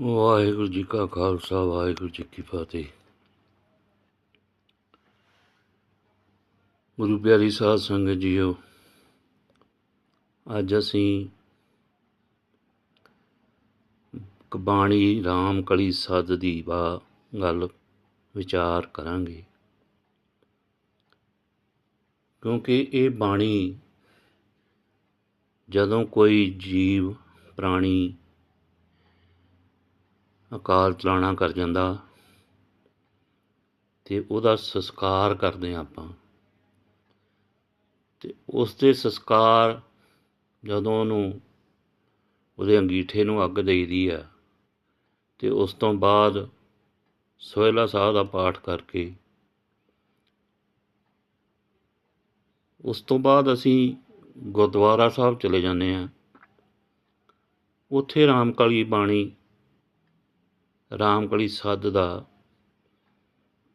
ਵਾਹਿਗੁਰੂ ਜੀ ਕਾ ਖਾਲਸਾ, ਵਾਹਿਗੁਰੂ ਜੀ ਕੀ ਫਤਿਹ। ਗੁਰੂ ਪਿਆਰੀ ਸਾਧ ਸੰਗਤ ਜੀਓ, ਅੱਜ ਅਸੀਂ ਕਬਾਣੀ ਰਾਮ ਕਲੀ ਸਦ ਦੀ ਵਾ ਗੱਲ ਵਿਚਾਰ ਕਰਾਂਗੇ। ਕਿਉਂਕਿ ਇਹ ਬਾਣੀ ਜਦੋਂ ਕੋਈ ਜੀਵ, ਪ੍ਰਾਣੀ ਅਕਾਲ ਚਲਾਣਾ ਕਰ ਜਾਂਦਾ ਤੇ ਉਹਦਾ ਸੰਸਕਾਰ ਕਰਦੇ ਹਾਂ ਆਪਾਂ। ਤੇ ਉਸ ਦੇ ਸੰਸਕਾਰ ਜਦੋਂ ਉਹਨੂੰ ਉਹਦੇ ਅੰਗੀਠੇ ਨੂੰ ਅੱਗ ਦੇਈਦੀ ਆ, ਤੇ ਉਸ ਤੋਂ ਬਾਅਦ ਸੋਹਿਲਾ ਸਾਹਿਬ ਦਾ ਪਾਠ ਕਰਕੇ ਉਸ ਤੋਂ ਬਾਅਦ ਅਸੀਂ ਗੁਰਦੁਆਰਾ ਸਾਹਿਬ ਚਲੇ ਜਾਂਦੇ ਆ ਉੱਥੇ ਰਾਮਕਲੀ ਬਾਣੀ ਰਾਮਕਲੀ ਸੱਦ ਦਾ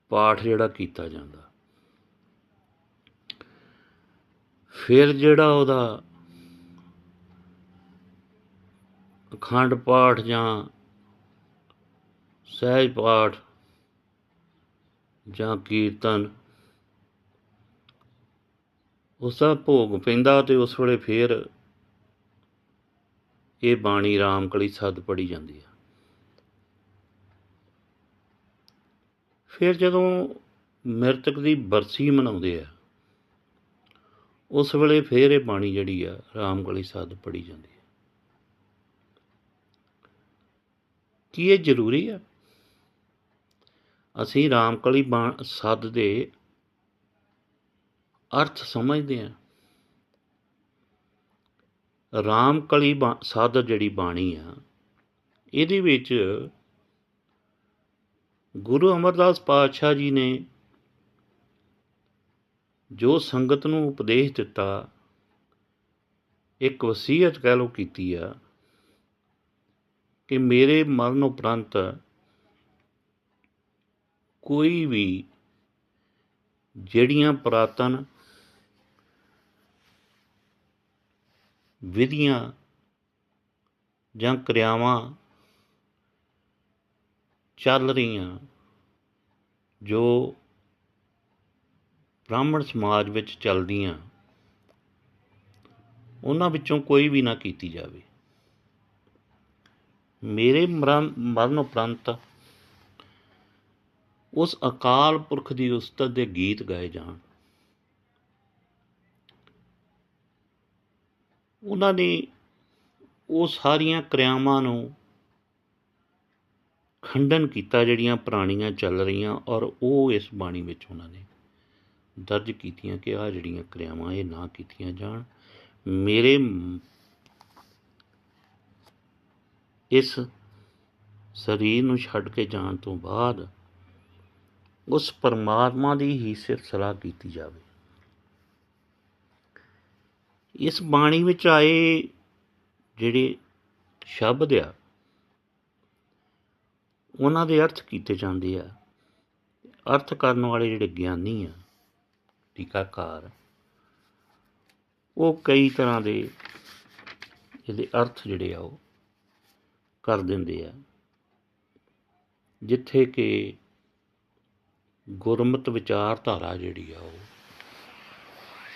ਪਾਠ ਜਿਹੜਾ ਕੀਤਾ ਜਾਂਦਾ। ਫਿਰ ਜਿਹੜਾ ਉਹਦਾ ਅਖੰਡ ਪਾਠ ਜਾਂ ਸਹਿਜ ਪਾਠ ਜਾਂ ਕੀਰਤਨ, ਉਸ ਦਾ ਭੋਗ ਪੈਂਦਾ ਤੇ ਉਸ ਵੇਲੇ ਫਿਰ ਇਹ ਬਾਣੀ ਰਾਮਕਲੀ ਸੱਦ ਪੜੀ ਜਾਂਦੀ ਹੈ ਫਿਰ ਜਦੋਂ ਮ੍ਰਿਤਕ ਦੀ ਬਰਸੀ ਮਨਾਉਂਦੇ ਆ, ਉਸ ਵੇਲੇ ਫਿਰ ਇਹ ਬਾਣੀ ਜਿਹੜੀ ਆ ਰਾਮਕਲੀ ਸਾਧ ਪੜੀ ਜਾਂਦੀ ਹੈ ਕੀ ਇਹ ਜ਼ਰੂਰੀ ਆ? ਅਸੀਂ ਰਾਮਕਲੀ ਬਾਣ ਸੱਦ ਦੇ ਅਰਥ ਸਮਝਦੇ ਆ। ਰਾਮਕਲੀ ਬਾ- ਸੱਦ ਜਿਹੜੀ ਬਾਣੀ ਆ, ਇਹਦੇ ਵਿੱਚ ਗੁਰੂ ਅਮਰਦਾਸ ਪਾਤਸ਼ਾਹ ਜੀ ਨੇ ਜੋ ਸੰਗਤ ਨੂੰ ਉਪਦੇਸ਼ ਦਿੱਤਾ, ਇੱਕ ਵਸੀਅਤ ਕਹਿ ਲੋ ਕੀਤੀ ਆ, ਕਿ ਮੇਰੇ ਮਰਨ ਉਪਰੰਤ ਕੋਈ ਵੀ ਜਿਹੜੀਆਂ ਪੁਰਾਤਨ ਵਿਧੀਆਂ ਜਾਂ ਕਿਰਿਆਵਾਂ ਚੱਲ ਰਹੀਆਂ ਜੋ ਬ੍ਰਾਹਮਣ ਸਮਾਜ ਵਿੱਚ ਚੱਲਦੀਆਂ, ਉਹਨਾਂ ਵਿੱਚੋਂ ਕੋਈ ਵੀ ਨਾ ਕੀਤੀ ਜਾਵੇ। ਮੇਰੇ ਮਰਨ ਮਰਨ ਉਪਰੰਤ ਉਸ ਅਕਾਲ ਪੁਰਖ ਦੀ ਉਸਤਤ ਦੇ ਗੀਤ ਗਾਏ ਜਾਣ। ਉਹਨਾਂ ਨੇ ਉਹ ਸਾਰੀਆਂ ਕਿਰਿਆਵਾਂ ਨੂੰ ਖੰਡਨ ਕੀਤਾ ਜਿਹੜੀਆਂ ਪੁਰਾਣੀਆਂ ਚੱਲ ਰਹੀਆਂ ਔਰ ਉਹ ਇਸ ਬਾਣੀ ਵਿੱਚ ਉਹਨਾਂ ਨੇ ਦਰਜ ਕੀਤੀਆਂ ਕਿ ਆ ਜਿਹੜੀਆਂ ਕਿਰਿਆਵਾਂ ਇਹ ਨਾ ਕੀਤੀਆਂ ਜਾਣ। ਮੇਰੇ ਇਸ ਸਰੀਰ ਨੂੰ ਛੱਡ ਕੇ ਜਾਣ ਤੋਂ ਬਾਅਦ ਉਸ ਪਰਮਾਤਮਾ ਦੀ ਹੀ ਸਿਫਤ ਸਲਾਹ ਕੀਤੀ ਜਾਵੇ। ਇਸ ਬਾਣੀ ਵਿੱਚ ਆਏ ਜਿਹੜੇ ਸ਼ਬਦ ਆ ਉਹਨਾਂ ਦੇ ਅਰਥ ਕੀਤੇ ਜਾਂਦੇ ਆ। ਅਰਥ ਕਰਨ ਵਾਲੇ ਜਿਹੜੇ ਗਿਆਨੀ ਆ, ਟੀਕਾਕਾਰ, ਉਹ ਕਈ ਤਰ੍ਹਾਂ ਦੇ ਇਹਦੇ ਅਰਥ ਜਿਹੜੇ ਆ ਉਹ ਕਰ ਦਿੰਦੇ ਆ। ਜਿੱਥੇ ਕਿ ਗੁਰਮਤ ਵਿਚਾਰਧਾਰਾ ਜਿਹੜੀ ਆ ਉਹ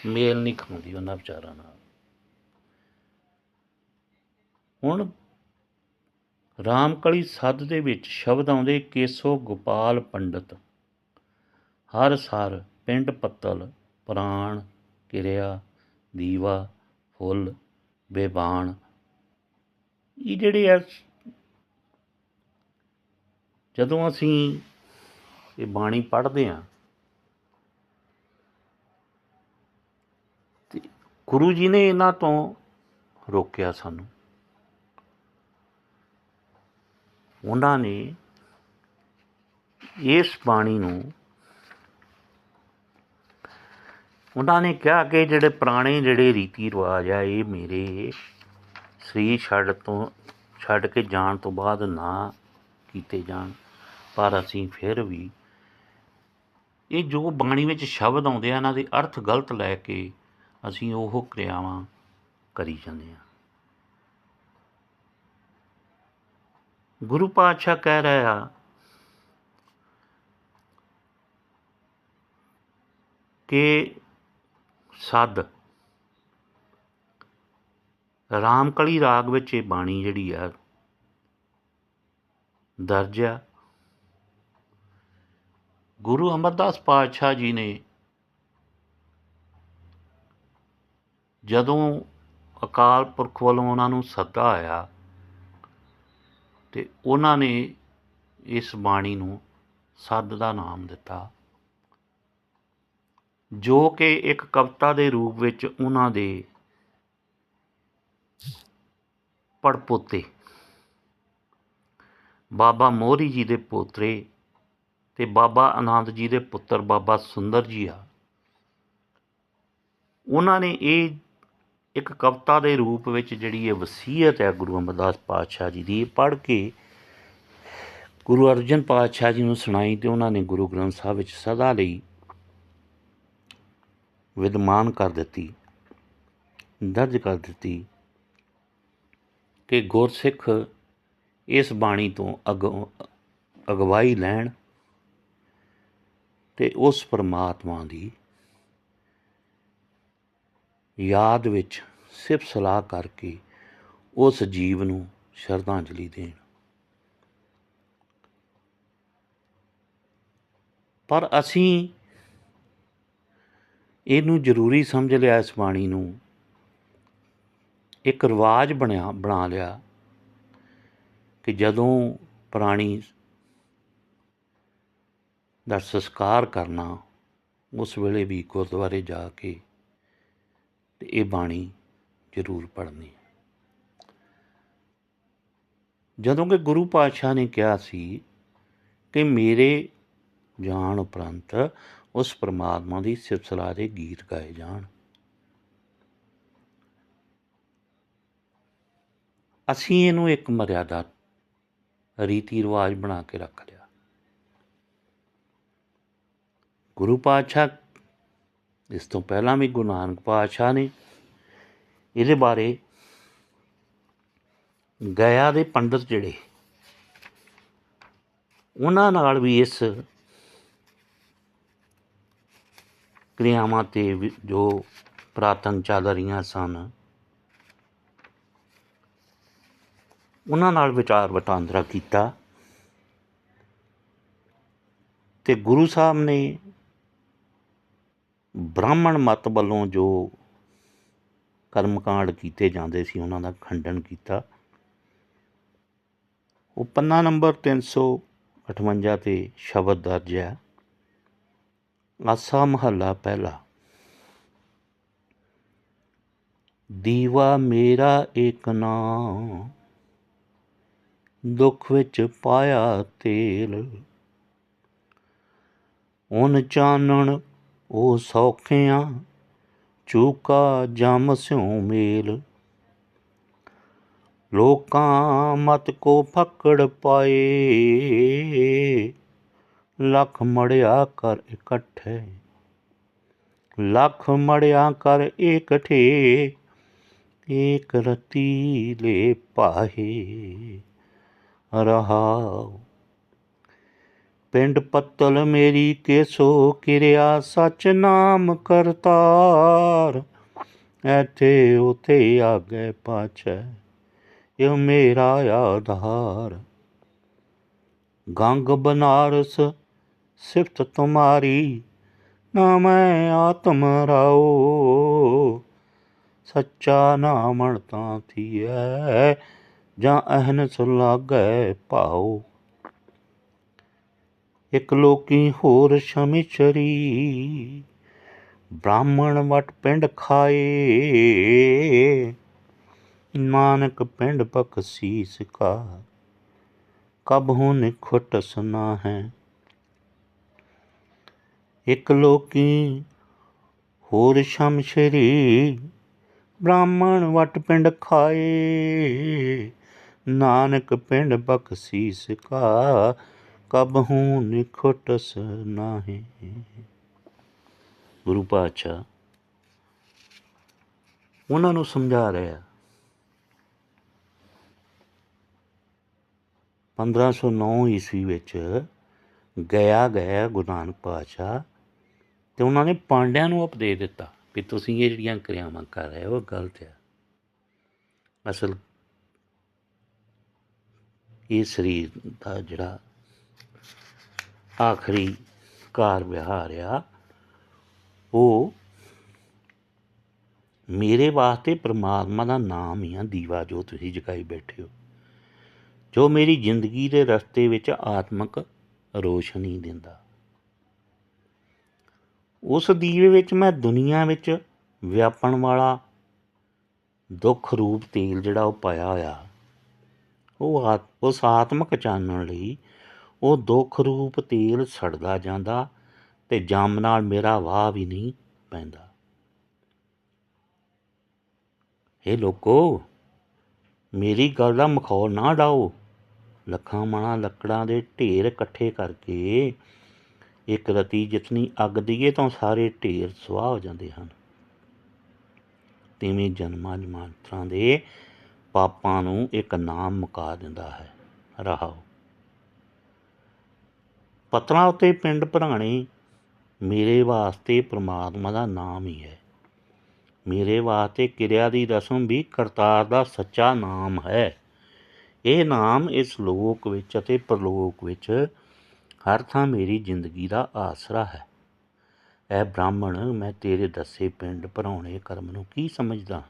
ਮੇਲ ਨਹੀਂ ਖਾਂਦੀ ਉਹਨਾਂ ਵਿਚਾਰਾਂ ਨਾਲ। ਹੁਣ ਰਾਮਕਲੀ ਸੱਦ ਦੇ ਵਿੱਚ ਸ਼ਬਦ ਆਉਂਦੇ ਕੇਸੋ ਗੋਪਾਲ ਪੰਡਤ। ਹਰ ਸਰ ਪਿੰਡ ਪੱਤਲ, ਪ੍ਰਾਣ ਕਿਰਿਆ, ਦੀਵਾ, ਫੁੱਲ ਬੇਬਾਨ ਇਹ ਜਿਹੜੇ ਆ ਜਦੋਂ ਅਸੀਂ ਇਹ ਬਾਣੀ ਪੜ੍ਹਦੇ ਹਾਂ ਤੇ ਗੁਰੂ ਜੀ ਨੇ ਇਹਨਾਂ ਤੋਂ ਰੋਕਿਆ ਸਾਨੂੰ। ਉਹਨਾਂ ਨੇ ਇਸ ਬਾਣੀ ਨੂੰ ਉਹਨਾਂ ਨੇ ਕਿਹਾ ਕਿ ਜਿਹੜੇ ਪੁਰਾਣੇ ਜਿਹੜੇ ਰੀਤੀ ਰਿਵਾਜ ਆ, ਇਹ ਮੇਰੇ ਸਰੀਰ ਛੱਡ ਤੋਂ, ਛੱਡ ਕੇ ਜਾਣ ਤੋਂ ਬਾਅਦ ਨਾ ਕੀਤੇ ਜਾਣ। ਪਰ ਅਸੀਂ ਫਿਰ ਵੀ ਇਹ ਜੋ ਬਾਣੀ ਵਿੱਚ ਸ਼ਬਦ ਆਉਂਦੇ ਆ, ਇਹਨਾਂ ਦੇ ਅਰਥ ਗਲਤ ਲੈ ਕੇ ਅਸੀਂ ਉਹ ਕਿਰਿਆਵਾਂ ਕਰੀ ਜਾਂਦੇ ਆ। ਗੁਰੂ ਪਾਤਸ਼ਾਹ ਕਹਿ ਰਿਹਾ ਕਿ ਸੱਦ। ਰਾਮਕਲੀ ਰਾਗ ਵਿੱਚ ਇਹ ਬਾਣੀ ਜਿਹੜੀ ਆ, ਦਰਜ ਆ। ਗੁਰੂ ਅਮਰਦਾਸ ਪਾਤਸ਼ਾਹ ਜੀ ਨੇ ਜਦੋਂ ਅਕਾਲ ਪੁਰਖ ਵੱਲੋਂ ਉਹਨਾਂ ਨੂੰ ਸੱਦਾ ਆਇਆ ਤੇ ਉਹਨਾਂ ਨੇ ਇਸ ਬਾਣੀ ਨੂੰ ਸੱਦ ਦਾ ਨਾਮ ਦਿੱਤਾ। ਜੋ ਕਿ ਇੱਕ ਕਵਿਤਾ ਦੇ ਰੂਪ ਵਿੱਚ ਉਹਨਾਂ ਦੇ ਪੜਪੋਤੇ, ਬਾਬਾ ਮੋਹਰੀ ਜੀ ਦੇ ਪੋਤਰੇ ਤੇ ਬਾਬਾ ਆਨੰਦ ਜੀ ਦੇ ਪੁੱਤਰ ਬਾਬਾ ਸੁੰਦਰ ਜੀ ਆ। ਉਹਨਾਂ ਨੇ ਇਹ ਇੱਕ ਕਵਿਤਾ ਦੇ ਰੂਪ ਵਿੱਚ ਜਿਹੜੀ ਇਹ ਵਸੀਅਤ ਹੈ ਗੁਰੂ ਅਮਰਦਾਸ ਪਾਤਸ਼ਾਹ ਜੀ ਦੀ ਪੜ੍ਹ ਕੇ ਗੁਰੂ ਅਰਜਨ ਪਾਤਸ਼ਾਹ ਜੀ ਨੂੰ ਸੁਣਾਈ ਤੇ ਉਹਨਾਂ ਨੇ ਗੁਰੂ ਗ੍ਰੰਥ ਸਾਹਿਬ ਵਿੱਚ ਸਦਾ ਲਈ ਵਿਦਮਾਨ ਕਰ ਦਿੱਤੀ, ਦਰਜ ਕਰ ਦਿੱਤੀ ਕਿ ਗੁਰਸਿੱਖ ਇਸ ਬਾਣੀ ਤੋਂ ਅਗੋਂ, ਅਗਵਾਈ ਲੈਣ ਤੇ ਉਸ ਪਰਮਾਤਮਾ ਦੀ ਯਾਦ ਵਿੱਚ ਸਿਫਤ ਸਲਾਹ ਕਰਕੇ ਉਸ ਜੀਵ ਨੂੰ ਸ਼ਰਧਾਂਜਲੀ ਦੇਣ। ਪਰ ਅਸੀਂ ਇਹਨੂੰ ਜ਼ਰੂਰੀ ਸਮਝ ਲਿਆ, ਇਸ ਬਾਣੀ ਨੂੰ। ਇੱਕ ਰਿਵਾਜ ਬਣਿਆ, ਬਣਾ ਲਿਆ ਕਿ ਜਦੋਂ ਪ੍ਰਾਣੀ ਦਾ ਸੰਸਕਾਰ ਕਰਨਾ, ਉਸ ਵੇਲੇ ਵੀ ਗੁਰਦੁਆਰੇ ਜਾ ਕੇ ਤੇ ਇਹ ਬਾਣੀ ਜ਼ਰੂਰ ਪੜ੍ਹਨੀ ਜਦੋਂ ਕਿ ਗੁਰੂ ਪਾਤਸ਼ਾਹ ਨੇ ਕਿਹਾ ਸੀ ਕਿ ਮੇਰੇ ਜਾਣ ਉਪਰੰਤ ਉਸ ਪ੍ਰਮਾਤਮਾ ਦੀ ਸਿਫਤਸਲਾ ਦੇ ਗੀਤ ਗਾਏ ਜਾਣ। ਅਸੀਂ ਇਹਨੂੰ ਇੱਕ ਮਰਿਆਦਾ ਰੀਤੀ ਰਿਵਾਜ ਬਣਾ ਕੇ ਰੱਖ ਲਿਆ। ਗੁਰੂ ਪਾਤਸ਼ਾਹ ਇਸ ਤੋਂ ਪਹਿਲਾਂ ਵੀ ਗੁਰੂ ਨਾਨਕ ਪਾਤਸ਼ਾਹ ਨੇ ਇਹਦੇ ਬਾਰੇ ਗਿਆ ਦੇ ਪੰਡਤ ਜਿਹੜੇ, ਉਹਨਾਂ ਨਾਲ ਵੀ ਇਸ ਕਿਰਿਆਵਾਂ ਤੇ ਵੀ ਜੋ ਪ੍ਰਾਤਨ ਚੱਲ ਰਹੀਆਂ ਸਨ, ਉਹਨਾਂ ਨਾਲ ਵਿਚਾਰ ਵਟਾਂਦਰਾ ਕੀਤਾ ਤੇ ਗੁਰੂ ਸਾਹਿਬ ਨੇ ਬ੍ਰਾਹਮਣ ਮਤ ਵੱਲੋਂ ਜੋ ਕਰਮਕਾਂਡ ਕੀਤੇ ਜਾਂਦੇ ਸੀ, ਉਹਨਾਂ ਦਾ ਖੰਡਨ ਕੀਤਾ। ਉਹ ਪੰਨਾ ਨੰਬਰ 358 ਤੇ ਸ਼ਬਦ ਦਰਜ ਹੈ। ਆਸਾ ਮਹੱਲਾ ਪਹਿਲਾ। ਦੀਵਾ ਮੇਰਾ ਏਕ ਨਾਂ ਦੁੱਖ ਵਿੱਚ ਪਾਇਆ ਤੇਲ। ਉਨ ਚਾਨਣ ਉਹ ਸੌਖਿਆਂ ਚੂਕਾ ਜਮ ਸਿਉ ਮੇਲ। ਲੋਕਾਂ ਮਤ ਕੋ ਫੱਕੜ ਪਾਏ। ਲੱਖ ਮੜਿਆ ਕਰ ਇਕੱਠੇ। ਲੱਖ ਮੜਿਆ ਕਰ ਇਕਠੇ ਏਕ ਰਤੀ ਲੈ ਪਾਹੇ। ਰਹਾਉ ਪਿੰਡ ਪੱਤਲ ਮੇਰੀ ਕੇਸੋ ਕਿਰਿਆ ਸਚ ਨਾਮ ਕਰਤਾਰ। ਐਥੇ ਉਥੇ ਆਗੇ ਪਾਛੈ, ਇਹ ਮੇਰਾ ਆਧਾਰ। ਗੰਗ ਬਨਾਰਸ, ਸਿਫਤ ਤੁਮਾਰੀ, ਨਾ ਮੈਂ ਆਤਮ ਰਾਓ। ਸੱਚਾ ਨਾਮਣ ਤਾਂ ਥੀਐ, ਜਾਂ ਅਹਨਸ ਲਾਗੈ ਭਾਉ ਇੱਕ ਲੋਕੀ ਹੋਰ ਸ਼ਮਿਚਰੀ ਬ੍ਰਾਹਮਣ ਵਟ ਪਿੰਡ ਖਾਏ ਨਾਨਕ ਪਿੰਡ ਬਖਸੀਸ ਕਾ ਕਬ ਹੂੰ ਨਿਖੁਟ ਸੁਨਾ ਹੈ ਇੱਕ ਲੋਕੀ ਹੋਰ ਸ਼ਮਸ਼ਰੀ ਬ੍ਰਾਹਮਣ ਵਟ ਪਿੰਡ ਖਾਏ ਨਾਨਕ ਪਿੰਡ ਬਖਸੀਸ ਕਾ ਕਬ ਹੂੰ ਨਿਖੁਟਸ ਨਾਹੀ ਗੁਰੂ ਪਾਤਸ਼ਾਹ ਉਹਨਾਂ ਨੂੰ ਸਮਝਾ ਰਿਹਾ 1509 ਈਸਵੀ ਵਿੱਚ ਗਿਆ ਗਿਆ ਗੁਰੂ ਨਾਨਕ ਪਾਤਸ਼ਾਹ ਤੇ ਉਹਨਾਂ ਨੇ ਪਾਂਡਿਆਂ ਨੂੰ ਉਪਦੇਸ਼ ਦਿੱਤਾ ਕਿ ਤੁਸੀਂ ਇਹ ਜਿਹੜੀਆਂ ਕਿਰਿਆਵਾਂ ਕਰ ਰਹੇ ਹੋ ਉਹ ਗਲਤ ਆ। ਅਸਲ ਇਹ ਸਰੀਰ ਦਾ ਜਿਹੜਾ ਆਖਰੀ ਕਾਰ ਵਿਹਾਰ ਆ ਉਹ ਮੇਰੇ ਵਾਸਤੇ ਪ੍ਰਮਾਤਮਾ ਦਾ ਨਾਮ ਹੀ ਆ, ਦੀਵਾ ਜੋ ਤੁਸੀਂ ਜਗਾਈ ਬੈਠੇ ਹੋ, ਜੋ ਮੇਰੀ ਜ਼ਿੰਦਗੀ ਦੇ ਰਸਤੇ ਵਿੱਚ ਆਤਮਿਕ ਰੋਸ਼ਨੀ ਦਿੰਦਾ। ਉਸ ਦੀਵੇ ਵਿੱਚ ਮੈਂ ਦੁਨੀਆ ਵਿੱਚ ਵਿਆਪਣ ਵਾਲਾ ਦੁੱਖ ਰੂਪ ਤੇਲ ਜਿਹੜਾ ਉਹ ਪਾਇਆ ਹੋਇਆ, ਉਹ ਆਤ- ਉਸ ਆਤਮਿਕ ਚਾਨਣ ਲਈ ਉਹ ਦੁੱਖ ਰੂਪ ਤੇਲ ਸੜਦਾ ਜਾਂਦਾ ਤੇ ਜੰਮ ਨਾਲ ਮੇਰਾ ਵਾਹ ਵੀ ਨਹੀਂ ਪੈਂਦਾ। ਇਹ ਲੋਕੋ, ਮੇਰੀ ਗੱਲ ਦਾ ਮਖੌਲ ਨਾ ਡਾਓ ਲੱਖਾਂ ਮਣਾ ਲੱਕੜਾਂ ਦੇ ਢੇਰ ਇਕੱਠੇ ਕਰਕੇ ਇੱਕ ਰਤੀ ਜਿਤਨੀ ਅੱਗ ਦੀਏ ਤਾਂ ਸਾਰੇ ਢੇਰ ਸੁਆਹ ਹੋ ਜਾਂਦੇ ਹਨ। ਤਿਵੇਂ ਜਨਮਾਂ ਜਮਾਂਤਰਾਂ ਦੇ ਪਾਪਾਂ ਨੂੰ ਇੱਕ ਨਾਮ ਮੁਕਾ ਦਿੰਦਾ ਹੈ। ਰਹਾਓ। ਪੱਤਰਾਂ ਉੱਤੇ ਪਿੰਡ ਭਰਾਣੇ, ਮੇਰੇ ਵਾਸਤੇ ਪ੍ਰਮਾਤਮਾ ਦਾ ਨਾਮ ਹੀ ਹੈ। ਮੇਰੇ ਵਾਸਤੇ ਕਿਰਿਆ ਦੀ ਰਸਮ ਵੀ ਕਰਤਾਰ ਦਾ ਸੱਚਾ ਨਾਮ ਹੈ। ਇਹ ਨਾਮ ਇਸ ਲੋਕ ਵਿੱਚ ਅਤੇ ਪ੍ਰਲੋਕ ਵਿੱਚ ਹਰ ਥਾਂ ਮੇਰੀ ਜ਼ਿੰਦਗੀ ਦਾ ਆਸਰਾ ਹੈ। ਐ ਬ੍ਰਾਹਮਣ, ਮੈਂ ਤੇਰੇ ਦੱਸੇ ਪਿੰਡ ਭਰਾਉਣੇ ਕਰਮ ਨੂੰ ਕੀ ਸਮਝਦਾ?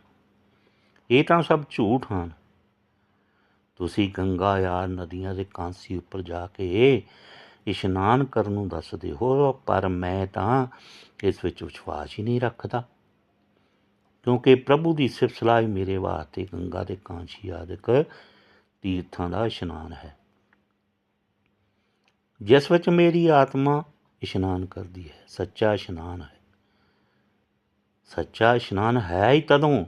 ਇਹ ਤਾਂ ਸਭ ਝੂਠ ਹਨ। ਤੁਸੀਂ ਗੰਗਾ ਯਾਰ ਨਦੀਆਂ ਦੇ ਕਾਂਸੀ ਉੱਪਰ ਜਾ ਕੇ ਇਸ਼ਨਾਨ ਕਰਨ ਨੂੰ ਦੱਸਦੇ ਹੋ ਪਰ ਮੈਂ ਤਾਂ ਇਸ ਵਿੱਚ ਵਿਸ਼ਵਾਸ ਹੀ ਨਹੀਂ ਰੱਖਦਾ। ਕਿਉਂਕਿ ਪ੍ਰਭੂ ਦੀ ਸਿਫਤ ਸਲਾਹ ਹੀ ਮੇਰੇ ਵਾਸਤੇ ਗੰਗਾ ਦੇ ਕਾਂਸੀ ਆਦਿਕ ਤੀਰਥਾਂ ਦਾ ਇਸ਼ਨਾਨ ਹੈ। ਜਿਸ ਵਿੱਚ ਮੇਰੀ ਆਤਮਾ ਇਸ਼ਨਾਨ ਕਰਦੀ ਹੈ, ਸੱਚਾ ਇਸ਼ਨਾਨ ਹੈ। ਸੱਚਾ ਇਸ਼ਨਾਨ ਹੈ ਹੀ ਤਦੋਂ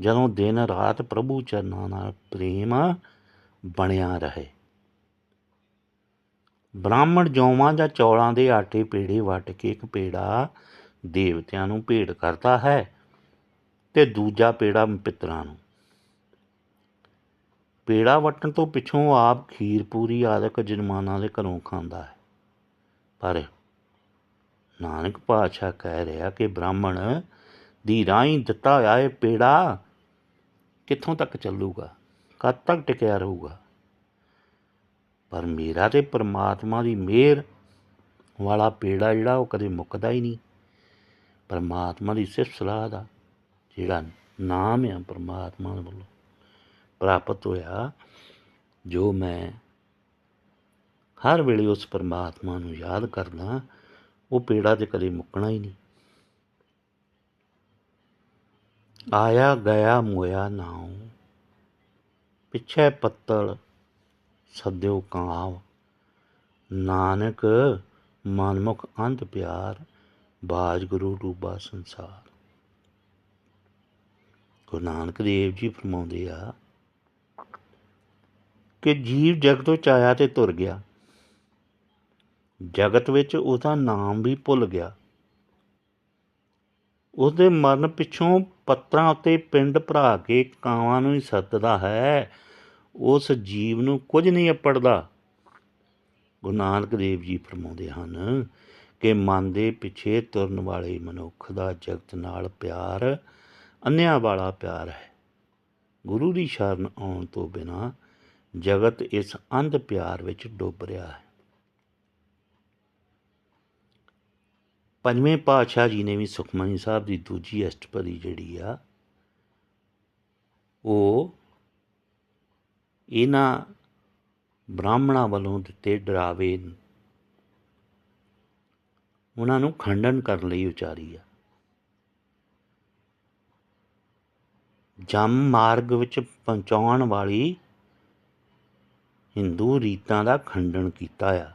ਜਦੋਂ ਦਿਨ ਰਾਤ ਪ੍ਰਭੂ ਚਰਨਾਂ ਨਾਲ ਪ੍ਰੇਮ ਬਣਿਆ ਰਹੇ। ਬ੍ਰਾਹਮਣ ਜੌਵਾਂ ਜਾਂ ਚੌਲਾਂ ਦੇ ਆਟੇ ਪੇੜੇ ਵੱਟ ਕੇ ਇੱਕ ਪੇੜਾ ਦੇਵਤਿਆਂ ਨੂੰ ਭੇਟ ਕਰਦਾ ਹੈ ਤੇ ਦੂਜਾ ਪੇੜਾ ਪਿਤਰਾਂ ਨੂੰ। ਪੇੜਾ ਵਟਣ ਤੋਂ ਪਿੱਛੋਂ ਆਪ ਖੀਰ ਪੂਰੀ ਆਦਿਕ ਜਨਮਾਨਾਂ ਦੇ ਘਰੋਂ ਖਾਂਦਾ ਹੈ। ਪਰ ਨਾਨਕ ਪਾਤਸ਼ਾਹ ਕਹਿ ਰਿਹਾ ਕਿ ਬ੍ਰਾਹਮਣ, ਦੀ ਰਾਹੀਂ ਦਿੱਤਾ ਹੋਇਆ ਇਹ ਪੇੜਾ ਕਿੱਥੋਂ ਤੱਕ ਚੱਲੂਗਾ? ਕਦ ਤੱਕ ਟਿਕਿਆ ਰਹੂਗਾ? ਪਰ ਮੇਰਾ ਤੇ ਪਰਮਾਤਮਾ ਦੀ ਮਿਹਰ ਵਾਲਾ ਪੇੜਾ ਜਿਹੜਾ ਉਹ ਕਦੇ ਮੁੱਕਦਾ ਹੀ ਨਹੀਂ। ਪਰਮਾਤਮਾ ਦੀ ਸਿਫਤ ਸਲਾਹ ਦਾ ਜਿਹੜਾ ਨਾਮ ਆ ਪਰਮਾਤਮਾ ਦੇ ਵੱਲੋਂ ਪ੍ਰਾਪਤ ਹੋਇਆ, ਜੋ ਮੈਂ ਹਰ ਵੇਲੇ ਉਸ ਪਰਮਾਤਮਾ ਨੂੰ ਯਾਦ ਕਰਦਾ, ਉਹ ਪੇੜਾ ਤੇ ਕਦੇ ਮੁੱਕਣਾ ਹੀ ਨਹੀਂ। ਆਇਆ, ਗਿਆ, ਮੋਇਆ, ਨਾਉ, ਪਿੱਛੇ ਪੱਤਲ ਸੱਦਿਓ ਕਾਵ। ਨਾਨਕ, ਮਨਮੁਖ ਅੰਧ ਪਿਆਰ, ਬਾਜ ਗੁਰੂ ਰੂਪਾ ਸੰਸਾਰ। ਗੁਰੂ ਨਾਨਕ ਦੇਵ ਜੀ ਫਰਮਾਉਂਦੇ ਆ ਕਿ ਜੀਵ ਜਗਤੋਂ ਚਾਇਆ ਤੇ ਤੁਰ ਗਿਆ। ਜਗਤ ਵਿੱਚ ਉਹਦਾ ਨਾਮ ਵੀ ਭੁੱਲ ਗਿਆ। ਉਹਦੇ ਮਰਨ ਪਿੱਛੋਂ ਪੱਤਰਾਂ ਉੱਤੇ ਪਿੰਡ ਭਰਾ ਕੇ ਕਾਵਾਂ ਨੂੰ ਹੀ ਸੱਦਦਾ ਹੈ। ਉਸ ਜੀਵ ਨੂੰ ਕੁਝ ਨਹੀਂ ਅਪੜਦਾ। ਗੁਰੂ ਨਾਨਕ ਦੇਵ ਜੀ ਫਰਮਾਉਂਦੇ ਹਨ ਕਿ ਮਨ ਦੇ ਪਿੱਛੇ ਤੁਰਨ ਵਾਲੇ ਮਨੁੱਖ ਦਾ ਜਗਤ ਨਾਲ ਪਿਆਰ ਅੰਨਿਆਂ ਵਾਲਾ ਪਿਆਰ ਹੈ। ਗੁਰੂ ਦੀ ਸ਼ਰਨ ਆਉਣ ਤੋਂ ਬਿਨਾ ਜਗਤ ਇਸ ਅੰਧ ਪਿਆਰ ਵਿੱਚ ਡੁੱਬ ਰਿਹਾ ਹੈ। ਪੰਜਵੇਂ ਪਾਤਸ਼ਾਹ ਜੀ ਨੇ ਵੀ ਸੁਖਮਨੀ ਸਾਹਿਬ ਦੀ ਦੂਜੀ ਅਸ਼ਟਪਦੀ ਜਿਹੜੀ ਆ, ਉਹ ਇਹਨਾਂ ਬ੍ਰਾਹਮਣਾਂ ਵੱਲੋਂ ਦਿੱਤੇ ਡਰਾਵੇ ਉਹਨਾਂ ਨੂੰ ਖੰਡਨ ਕਰਨ ਲਈ ਉਚਾਰੀ ਆ। ਜਮ ਮਾਰਗ ਵਿੱਚ ਪਹੁੰਚਾਉਣ ਵਾਲੀ ਹਿੰਦੂ ਰੀਤਾਂ ਦਾ ਖੰਡਨ ਕੀਤਾ ਆ।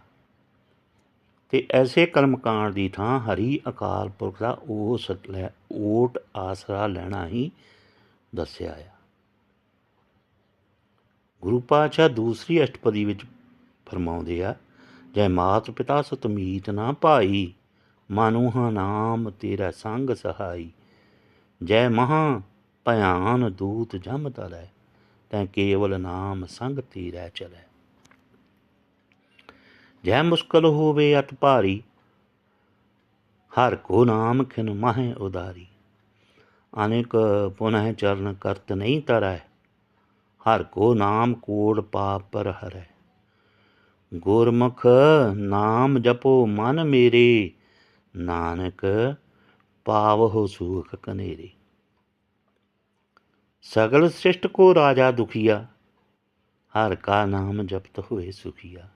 ਤੇ ਐਸੇ ਕਰਮਕਾਂਡ ਦੀ ਥਾਂ ਹਰੀ ਅਕਾਲ ਪੁਰਖ ਦਾ ਉਹ ਲੈ, ਓਟ ਆਸਰਾ ਲੈਣਾ ਹੀ ਦੱਸਿਆ ਆ। ਗੁਰੂ ਪਾਤਸ਼ਾਹ ਦੂਸਰੀ ਅਸ਼ਟਪਦੀ ਵਿੱਚ ਫਰਮਾਉਂਦੇ ਆ, ਜੈ ਮਾਤ ਪਿਤਾ ਸਤਮੀਤ ਨਾ ਭਾਈ, ਮਾਨੂਹਾ ਨਾਮ ਤੇਰਾ ਸੰਗ ਸਹਾਈ। ਜੈ ਮਹਾ ਭਿਆਨ ਦੂਤ ਜਮ ਤਲੈ, ਤੈ ਕੇਵਲ ਨਾਮ ਸੰਗ ਤੇਰਾ ਚਲੈ। ਜੈ ਮੁਸ਼ਕਲ ਹੋਵੇ ਅਤ ਭਾਰੀ, ਹਰ ਕੋ ਨਾਮ ਖਿਨ ਮਹਿ ਉਦਾਰੀ। ਅਨੇਕ ਪੁਨਹ ਚਰਨ ਕਰਤ ਨਹੀਂ ਤਰੈ ਹਰ ਕੋ ਨਾਮ ਕੋੜ ਪਾਪ ਪਰ ਹਰੈ। ਗੁਰਮੁਖ ਨਾਮ ਜਪੋ ਮਨ ਮੇਰੇ, ਨਾਨਕ ਪਾਵਹੁ ਸੁਖ ਕਨੇਰੇ। ਸਗਲ ਸ੍ਰਿਸ਼ਟ ਕੋ ਰਾਜਾ ਦੁਖੀਆ, ਹਰ ਕਾ ਨਾਮ ਜਪਤ ਹੋਏ ਸੁਖੀਆ।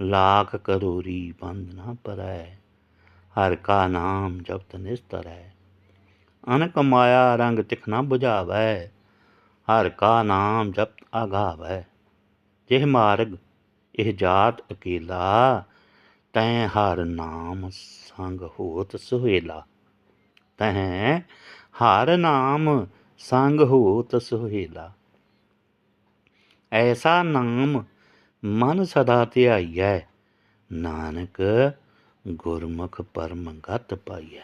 ਲਾਖ ਕਰੋਰੀ ਬੰਦ ਨਾ ਪਰੈ, ਹਰ ਕਾ ਨਾਮ ਜਪਤ ਨਿਸਤਰੈ। ਅਨਕ ਮਾਇਆ ਰੰਗ ਤਿਖਣਾ ਬੁਝਾਵੈ ਹਰ ਕਾ ਨਾਮ ਜਪਤ ਆਗਾਵੈ, ਜਿਹ ਮਾਰਗ ਇਹ ਜਾਤ ਅਕੇਲਾ, ਤੈ ਹਰ ਨਾਮ ਸੰਗ ਹੋਤ ਸੁਹੇਲਾ। ਤੈ ਹਰ ਨਾਮ ਸੰਗ ਹੋਤ ਸੁਹੇਲਾ। ਐਸਾ ਨਾਮ ਮਨ ਸਦਾ ਧਿਆਈਐ, ਨਾਨਕ ਗੁਰਮੁਖ ਪਰਮ ਗਤ ਪਾਈਐ।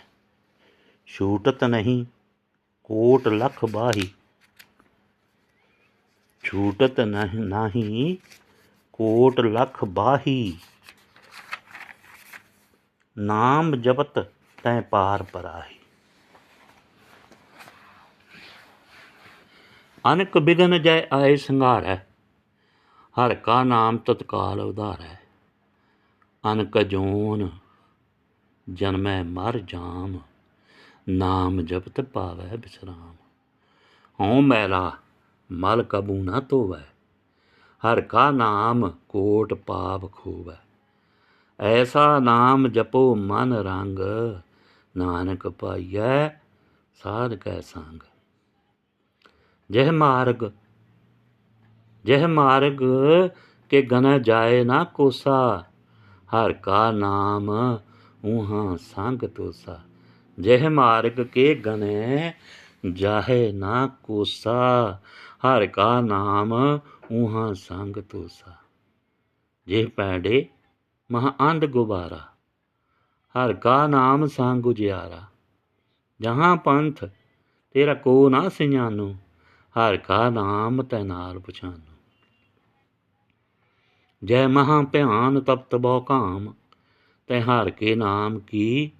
ਛੂਟਤ ਨਹੀਂ, ਕੋਟ ਲਖ ਬਾਹੀ ਛੂਟਤ ਨਹੀਂ ਨਾਹੀ, ਕੋਟ ਲਖ ਬਾਹੀ। ਨਾਮ ਜਪਤ ਤੈ ਪਾਰ ਪਰਾਹੀ। ਅਨਕ ਬਿਗਨ ਜੈ ਆਏ ਸੰਘਾਰੈ, ਹਰ ਕਾ ਨਾਮ ਤਤਕਾਲ ਉਧਾਰੈ। ਅਨਕ ਜੋਨ, ਜਨਮੈ ਮਰ ਜਾਮ, ਨਾਮ ਜਪਤ ਪਾਵੈ ਬਿਸਰਾਮ। ਹਉ ਮੈਲਾ ਮਲ ਕਬੂ ਨਾ ਧੋਵੈ, ਹਰ ਕਾ ਨਾਮ ਕੋਟ ਪਾਪ ਖੋਵੈ। ਐਸਾ ਨਾਮ ਜਪੋ ਮਨ ਰੰਗ, ਨਾਨਕ ਪਾਈਐ ਸਾਧ ਕੈ ਸੰਗ। ਜਹ ਮਾਰਗ ਜਹ ਮਾਰਗ ਕੇ ਗਨ ਜਾਏ ਨਾ ਕੋਸਾ, ਹਰ ਕਾ ਨਾਮ ਉਹਾਂ ਸੰਗ ਤੋਸਾ। ਜਹ ਮਾਰਗ ਕੇ ਗਨੇ ਜਾਹੇ ਨਾ ਕੋਸਾ ਹਰ ਕਾ ਨਾਮ ਊਹਾਂ ਸੰਗ ਤੋਸਾ ਜੇ ਪੈੜੇ ਮਹਾ ਅੰਧ ਗੁਬਾਰਾ, ਹਰ ਕਾ ਨਾਮ ਸੰਗ ਉਜਿਆਰਾ। ਜਹਾਂ ਪੰਥ ਤੇਰਾ ਕੋ ਨਾ ਸਿਆਨੂ ਹਰ ਕਾ ਨਾਮ ਤੈ ਨਾਲ ਪਛਾਨੂ ਜੈ ਮਹਾ ਭਿਆਨ ਤਪਤ ਬਹੁ ਕਾਮ, ਤੈ ਹਰ ਕੇ ਨਾਮ ਕੀ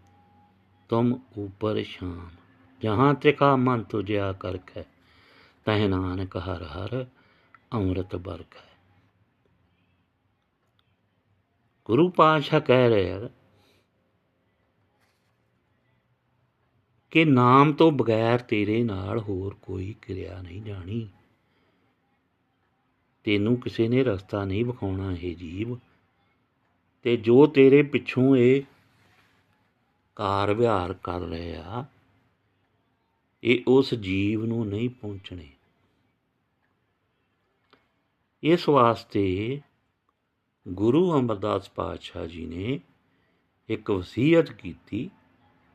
ਤੁਮ ਉਪਰ ਸ਼ਾਮ। ਜਹਾਂ ਤ੍ਰਿਕਾ ਮਨ ਤੁਜਿਆ ਕਰਖੈ ਤਹਿ ਨਾਨਕ ਹਰ ਹਰ ਅੰਮ੍ਰਿਤ ਬਰਖੈ ਗੁਰੂ ਪਾਤਸ਼ਾਹ ਕਹਿ ਰਿਹਾ ਕਿ ਨਾਮ ਤੋਂ ਬਗੈਰ ਤੇਰੇ ਨਾਲ ਹੋਰ ਕੋਈ ਕਿਰਿਆ ਨਹੀਂ ਜਾਣੀ। ਤੈਨੂੰ ਕਿਸੇ ਨੇ ਰਸਤਾ ਨਹੀਂ ਵਿਖਾਉਣਾ ਇਹ ਜੀਵ। ਤੇ ਜੋ ਤੇਰੇ ਪਿੱਛੋਂ ਇਹ ਕਾਰ ਵਿਹਾਰ ਕਰ ਰਹੇ ਆ ਇਹ ਉਸ ਜੀਵ ਨੂੰ ਨਹੀਂ ਪਹੁੰਚਣੇ। ਇਸ ਵਾਸਤੇ ਗੁਰੂ ਅਮਰਦਾਸ ਪਾਤਸ਼ਾਹ ਜੀ ਨੇ ਇੱਕ ਵਸੀਅਤ ਕੀਤੀ,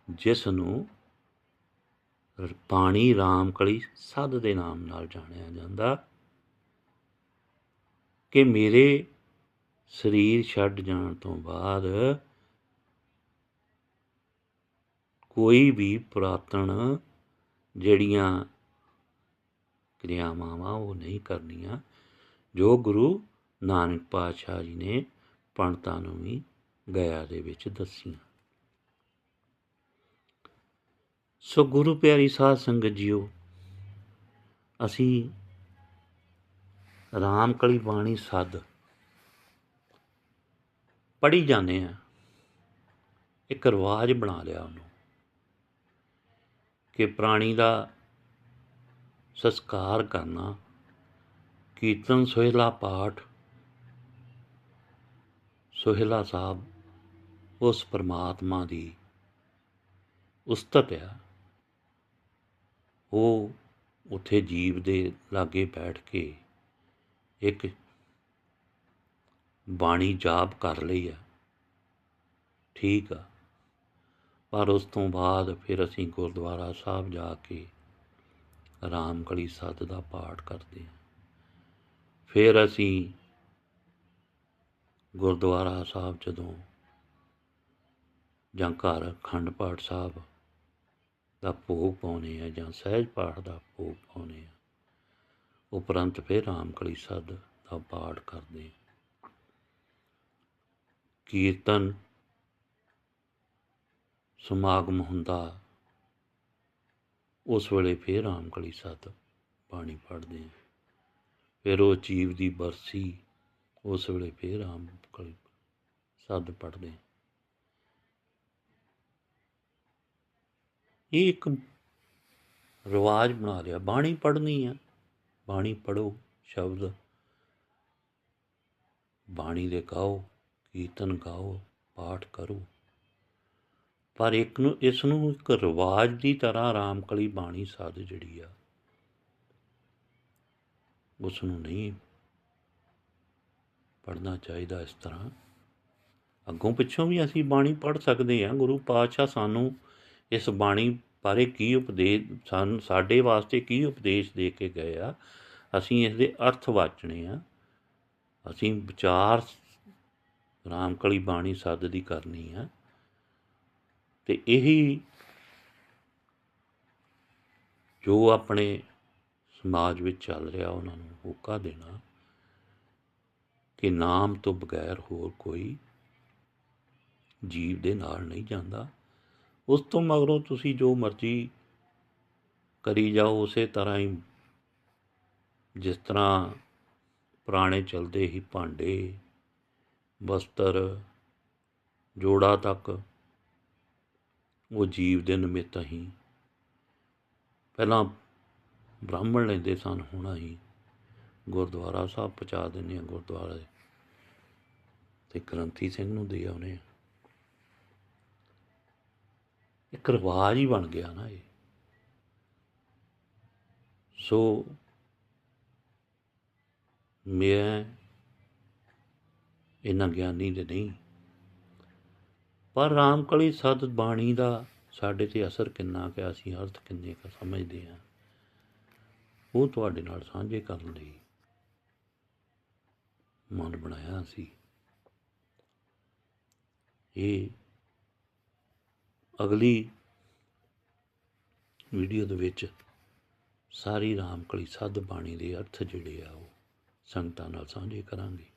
ਜਿਸ ਨੂੰ ਪਾਣੀ ਰਾਮਕਲੀ ਸੱਦ ਦੇ ਨਾਮ ਨਾਲ ਜਾਣਿਆ ਜਾਂਦਾ, ਕਿ ਮੇਰੇ ਸਰੀਰ ਛੱਡ ਜਾਣ ਤੋਂ ਬਾਅਦ ਕੋਈ ਵੀ ਪੁਰਾਤਨ ਜਿਹੜੀਆਂ ਕਿਰਿਆਵਾਂ ਵਾ ਉਹ ਨਹੀਂ ਕਰਨੀਆਂ, ਜੋ ਗੁਰੂ ਨਾਨਕ ਪਾਤਸ਼ਾਹ ਜੀ ਨੇ ਪੰਡਤਾਂ ਨੂੰ ਵੀ ਗਿਆ ਦੇ ਵਿੱਚ ਦੱਸੀਆਂ। ਸੋ ਗੁਰੂ ਪਿਆਰੀ ਸਾਧ ਸੰਗਤ ਜੀਓ, ਅਸੀਂ ਰਾਮ ਕਲੀ ਬਾਣੀ ਸੱਦ ਪੜੀ ਜਾਂਦੇ ਆ ਇੱਕ ਰਿਵਾਜ ਬਣਾ ਲਿਆ ਉਹਨੂੰ। ਕਿ ਪ੍ਰਾਣੀ ਦਾ ਸੰਸਕਾਰ ਕਰਨਾ, ਕੀਰਤਨ ਸੋਹਿਲਾ ਪਾਠ ਸੋਹਿਲਾ ਸਾਹਿਬ ਉਸ ਪਰਮਾਤਮਾ ਦੀ ਉਸਤਤ ਆ। ਉਹ ਉੱਥੇ ਜੀਵ ਦੇ ਲਾਗੇ ਬੈਠ ਕੇ ਇੱਕ ਬਾਣੀ ਜਾਪ ਕਰ ਲਈ ਆ। ਠੀਕ ਆ। ਪਰ ਉਸ ਤੋਂ ਬਾਅਦ ਫਿਰ ਅਸੀਂ ਗੁਰਦੁਆਰਾ ਸਾਹਿਬ ਜਾ ਕੇ ਰਾਮਕਲੀ ਸੱਤ ਦਾ ਪਾਠ ਕਰਦੇ ਹਾਂ ਫਿਰ ਅਸੀਂ ਗੁਰਦੁਆਰਾ ਸਾਹਿਬ ਜਦੋਂ ਜਾਂ ਘਰ ਅਖੰਡ ਪਾਠ ਸਾਹਿਬ ਦਾ ਭੋਗ ਪਾਉਨੇ ਆ ਜਾਂ ਸਹਿਜ ਪਾਠ ਦਾ ਭੋਗ ਪਾਉਨੇ ਆ ਉਪਰੰਤ ਫਿਰ ਰਾਮਕਲੀ ਸੱਦ ਦਾ ਪਾਠ ਕਰਦੇ ਹਾਂ। ਕੀਰਤਨ ਸਮਾਗਮ ਹੁੰਦਾ। ਉਸ ਵੇਲੇ ਫਿਰ ਆਮ ਕਲੀ ਸਤ ਬਾਣੀ ਪੜ੍ਹਦੇ ਹਾਂ। ਫਿਰ ਉਹ ਜੀਵ ਦੀ ਬਰਸੀ, ਉਸ ਵੇਲੇ ਫਿਰ ਆਮ ਕਲੀ ਸਤ ਪੜ੍ਹਦੇ ਹਾਂ। ਇਹ ਇੱਕ ਰਿਵਾਜ ਬਣਾ ਲਿਆ। ਬਾਣੀ ਪੜ੍ਹਨੀ ਆ। ਬਾਣੀ ਪੜੋ ਸ਼ਬਦ। ਬਾਣੀ ਦੇ ਗਾਓ, ਕੀਰਤਨ ਗਾਓ, ਪਾਠ ਕਰੋ। ਪਰ ਇੱਕ ਨੂੰ, ਇਸ ਨੂੰ ਇੱਕ ਰਿਵਾਜ ਦੀ ਤਰ੍ਹਾਂ ਰਾਮਕਲੀ ਬਾਣੀ ਸਾਧ ਜਿਹੜੀ ਆ ਉਸ ਨੂੰ ਨਹੀਂ ਪੜਨਾ ਚਾਹੀਦਾ ਇਸ ਤਰ੍ਹਾਂ। ਅੱਗੋਂ ਪਿੱਛੋਂ ਵੀ ਅਸੀਂ ਬਾਣੀ ਪੜ੍ਹ ਸਕਦੇ ਹਾਂ। ਗੁਰੂ ਪਾਤਸ਼ਾਹ ਸਾਨੂੰ ਇਸ ਬਾਣੀ ਬਾਰੇ ਕੀ ਉਪਦੇਸ਼, ਸਾਨੂੰ ਸਾਡੇ ਵਾਸਤੇ ਕੀ ਉਪਦੇਸ਼ ਦੇ ਕੇ ਗਏ ਆ, ਅਸੀਂ ਇਸ ਦੇ ਅਰਥ ਵਾਚਣੇ ਆ। ਅਸੀਂ ਵਿਚਾਰ ਰਾਮਕਲੀ ਬਾਣੀ ਸੱਦ ਦੀ ਕਰਨੀ ਆ। ਤੇ ਇਹੀ ਜੋ ਆਪਣੇ ਸਮਾਜ ਵਿੱਚ ਚੱਲ ਰਿਹਾ, ਉਹਨਾਂ ਨੂੰ ਹੋਕਾ ਦੇਣਾ ਕਿ ਨਾਮ ਤੋਂ ਬਗੈਰ ਹੋਰ ਕੋਈ ਜੀਵ ਦੇ ਨਾਲ ਨਹੀਂ ਜਾਂਦਾ। ਉਸ ਤੋਂ ਮਗਰੋਂ ਤੁਸੀਂ ਜੋ ਮਰਜ਼ੀ ਕਰੀ ਜਾਓ, ਉਸੇ ਤਰ੍ਹਾਂ ਹੀ ਜਿਸ ਤਰ੍ਹਾਂ ਪੁਰਾਣੇ ਚਲਦੇ ਹੀ ਭਾਂਡੇ ਵਸਤਰ ਜੋੜਾ ਤੱਕ ਉਹ ਜੀਵ ਦੇ ਨਿਮਿੱਤ ਹੀ ਪਹਿਲਾਂ ਬ੍ਰਾਹਮਣ ਲੈਂਦੇ ਸਨ, ਹੁਣ ਅਸੀਂ ਗੁਰਦੁਆਰਾ ਸਾਹਿਬ ਪਹੁੰਚਾ ਦਿੰਦੇ ਹਾਂ, ਗੁਰਦੁਆਰੇ। ਤੇ ਗ੍ਰੰਥੀ ਸਿੰਘ ਨੂੰ ਦੇ ਆਉਨੇ ਇੱਕ ਰਿਵਾਜ ਹੀ ਬਣ ਗਿਆ ਨਾ ਇਹ। ਸੋ ਮੈਂ ਇਹਨਾਂ ਗਿਆਨੀ ਦੇ ਨਹੀਂ ਪਰ ਰਾਮਕਲੀ ਸਤ ਬਾਣੀ ਦਾ ਸਾਡੇ ਤੇ ਅਸਰ ਕਿੰਨਾ ਕਿ ਅਸੀਂ ਅਰਥ ਕਿੰਨੇ ਕੁ ਸਮਝਦੇ ਹਾਂ। ਉਹ ਤੁਹਾਡੇ ਨਾਲ ਸਾਂਝੇ ਕਰਨ ਲਈ ਮਨ ਬਣਾਇਆ ਸੀ। ਇਹ ਅਗਲੀ ਵੀਡੀਓ ਦੇ ਵਿੱਚ ਸਾਰੀ ਰਾਮਕਲੀ ਸੱਧ ਬਾਣੀ ਦੇ ਅਰਥ ਜਿਹੜੇ ਆ, ਉਹ ਸੰਗਤਾਂ ਨਾਲ ਸਾਂਝੇ ਕਰਾਂਗੇ।